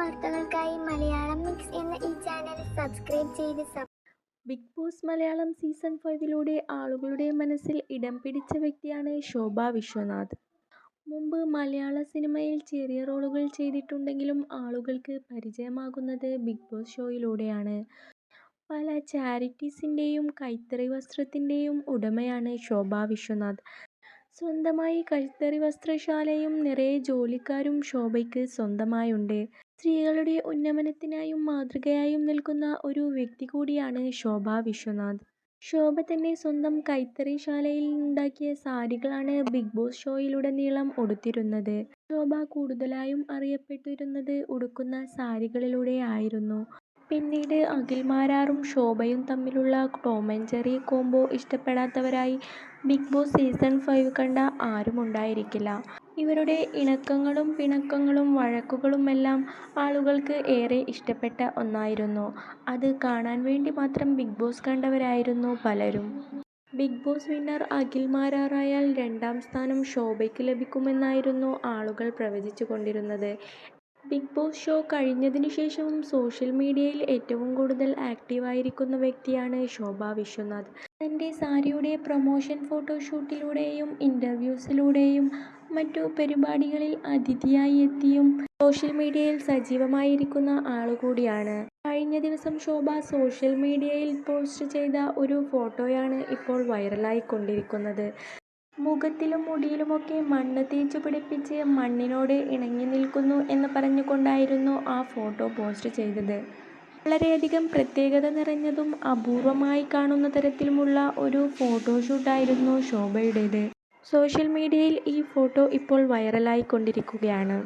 വാർത്തകൾക്കായി മലയാളം മിക്സ് എന്ന ഈ ചാനൽ സബ്സ്ക്രൈബ് ചെയ്ത് ബിഗ് ബോസ് മലയാളം സീസൺ ഫൈവിലൂടെ ആളുകളുടെ മനസ്സിൽ ഇടം പിടിച്ച വ്യക്തിയാണ് ശോഭ വിശ്വനാഥ്. മുമ്പ് മലയാള സിനിമയിൽ ചെറിയ റോളുകൾ ചെയ്തിട്ടുണ്ടെങ്കിലും ആളുകൾക്ക് പരിചയമാകുന്നത് ബിഗ് ബോസ് ഷോയിലൂടെയാണ്. പല ചാരിറ്റീസിന്റെയും കൈത്തറി വസ്ത്രത്തിന്റെയും ഉടമയാണ് ശോഭ വിശ്വനാഥ്. സ്വന്തമായി കൈത്തറി വസ്ത്രശാലയും നിറയെ ജോലിക്കാരും ശോഭയ്ക്ക് സ്വന്തമായുണ്ട്. സ്ത്രീകളുടെ ഉന്നമനത്തിനായും മാതൃകയായും നിൽക്കുന്ന ഒരു വ്യക്തി കൂടിയാണ് ശോഭ വിശ്വനാഥ്. ശോഭ തന്നെ സ്വന്തം കൈത്തറി ശാലയിൽ ഉണ്ടാക്കിയ സാരികളാണ് ബിഗ് ബോസ് ഷോയിലുടനീളം ഉടുത്തിരുന്നത്. ശോഭ കൂടുതലായും അറിയപ്പെട്ടിരുന്നത് ഉടുക്കുന്ന സാരികളിലൂടെ ആയിരുന്നു. പിന്നീട് അഖിൽമാരാറും ശോഭയും തമ്മിലുള്ള ടോം ആൻഡ് ജെറി കോംബോ ഇഷ്ടപ്പെടാത്തവരായി ബിഗ് ബോസ് സീസൺ ഫൈവ് കണ്ട ആരുമുണ്ടായിരിക്കില്ല ഇവരുടെ ഇണക്കങ്ങളും പിണക്കങ്ങളും വഴക്കുകളും എല്ലാം ആളുകൾക്ക് ഏറെ ഇഷ്ടപ്പെട്ട ഒന്നായിരുന്നു. അത് കാണാൻ വേണ്ടി മാത്രം ബിഗ് ബോസ് കണ്ടവരായിരുന്നു പലരും. ബിഗ് ബോസ് വിന്നർ അഖിൽ മാരാറായാൽ രണ്ടാം സ്ഥാനം ശോഭയ്ക്ക് ലഭിക്കുമെന്നായിരുന്നു ആളുകൾ പ്രവചിച്ചു കൊണ്ടിരുന്നത് ബിഗ് ബോസ് ഷോ കഴിഞ്ഞതിന് ശേഷവും സോഷ്യൽ മീഡിയയിൽ ഏറ്റവും കൂടുതൽ ആക്റ്റീവായിരിക്കുന്ന വ്യക്തിയാണ് ശോഭ വിശ്വനാഥ്. തന്റെ സാരിയുടെ പ്രൊമോഷൻ ഫോട്ടോഷൂട്ടിലൂടെയും ഇന്റർവ്യൂസിലൂടെയും മറ്റു പരിപാടികളിൽ അതിഥിയായി എത്തിയും സോഷ്യൽ മീഡിയയിൽ സജീവമായിരിക്കുന്ന ആളുകൂടിയാണ് കഴിഞ്ഞ ദിവസം ശോഭ സോഷ്യൽ മീഡിയയിൽ പോസ്റ്റ് ചെയ്ത ഒരു ഫോട്ടോയാണ് ഇപ്പോൾ വൈറലായിക്കൊണ്ടിരിക്കുന്നത്. മുഖത്തിലും മുടിയിലുമൊക്കെ മണ്ണ് തേച്ചു പിടിപ്പിച്ച് മണ്ണിനോട് ഇണങ്ങി നിൽക്കുന്നു എന്ന് പറഞ്ഞുകൊണ്ടായിരുന്നു ആ ഫോട്ടോ പോസ്റ്റ് ചെയ്തത്. വളരെയധികം പ്രത്യേകത നിറഞ്ഞതും അപൂർവമായി കാണുന്ന തരത്തിലുമുള്ള ഒരു ഫോട്ടോഷൂട്ടായിരുന്നു ശോഭയുടേത്. സോഷ്യൽ മീഡിയയിൽ ഈ ഫോട്ടോ ഇപ്പോൾ വൈറലായിക്കൊണ്ടിരിക്കുകയാണ്.